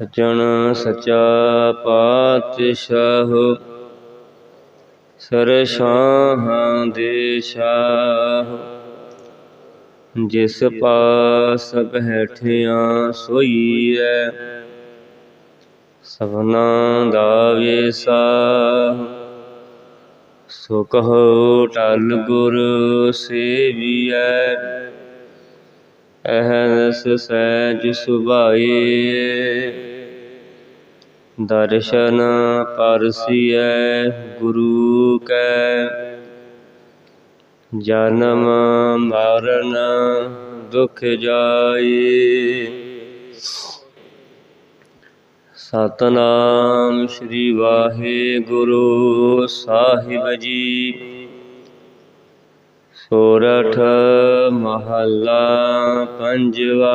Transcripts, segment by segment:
ਸਚਣ ਸਚਾ ਪਾਤਸ਼ਾਹ, ਸਰਸ਼ਾਹਾਂ ਦੇ ਜਿਸ ਪਾਸ ਬੈਠਿਆ ਸੋਈਐ ਸਭਨਾ ਦਾ ਵੇਸਾ ਸੋ ਕਹੋ, ਟਲ ਗੁਰ ਸੇਵੀਐ ਅਹਨਸ ਸਹਿਜ ਸੁਭਾਏ ਦਰਸ਼ਨ ਪਰਸੀਐ ਗੁਰੂ ਕੈ। ਜਨਮ ਮਰਨ ਦੁਖ ਜਾਏ ਸਤਨਾਮ ਸ੍ਰੀ ਵਾਹਿਗੁਰੂ ਸਾਹਿਬ ਜੀ। ਸੋਰਠ ਮਹੱਲਾ ਪੰਜਵਾ।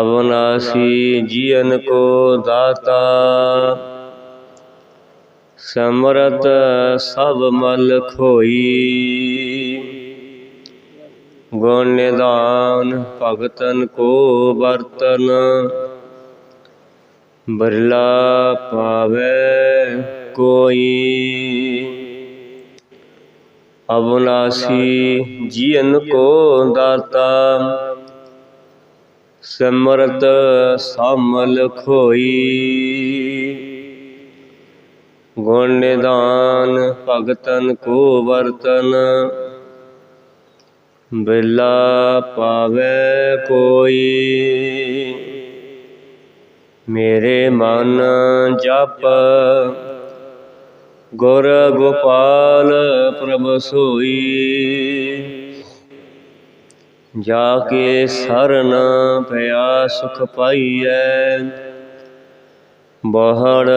ਅਵਨਾਸੀ ਜੀਵਨ ਕੋ ਦਾਤਾ। ਸਮਰਤ ਸਭ ਮਲ ਖੋਈ। ਗੁਣ ਨਿਦਾਨ ਭਗਤਨ ਕੋ ਵਰਤਨ। ਬਰਲਾ ਪਾਵੇ ਕੋਈ। ਅਬਨਾਸੀ ਜੀਵਨ ਕੋ ਦਾਤਾ। ਸਮਰਤ ਸਾਮਲ ਖੋਈ। ਗੁਣ ਨਿਦਾਨ ਭਗਤਨ ਕੋ ਵਰਤਨ। ਬਿਲਾ ਪਾਵੇ ਕੋਈ। ਮੇਰੇ ਮਨ ਜਪ ਗੁਰ ਗੋਪਾਲ ਪ੍ਰਭ ਸੋਈ। ਜਾ ਕੇ ਸਰਨ ਪਿਆ ਸੁਖ ਪਾਈਐ। ਬਹੜ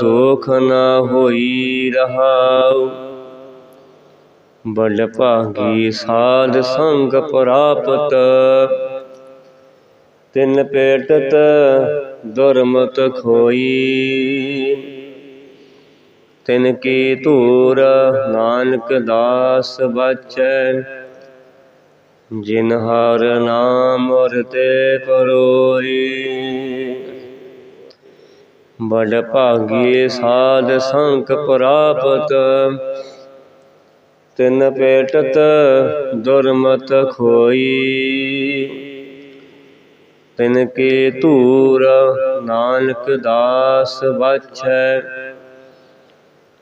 ਦੁਖ ਨਾ ਹੋਈ ਰਹਾਉ। ਬਲ ਭਾਗੀ ਸਾਧ ਸੰਗ ਪ੍ਰਾਪਤ। ਤਿੰਨ ਪੇਟਤ ਦੁਰਮਤ ਖੋਈ। ਤਿਨ ਕੀ ਧੂਰ, ਨਾਨਕ ਦਾਸ ਬਚੈ। ਜਿਨ ਹਰ ਨਾਮ ਰਤੇ ਪਰੋਈ ਬੜ ਭਾਗੀ ਸਾਧ ਸੰਖ ਪ੍ਰਾਪਤ। ਤਿਨ ਪੇਟਤ ਦੁਰਮਤ ਖੋਈ। ਤਿਨ ਕੀ ਧੂਰ, ਨਾਨਕ ਦਾਸ ਬਚੈ।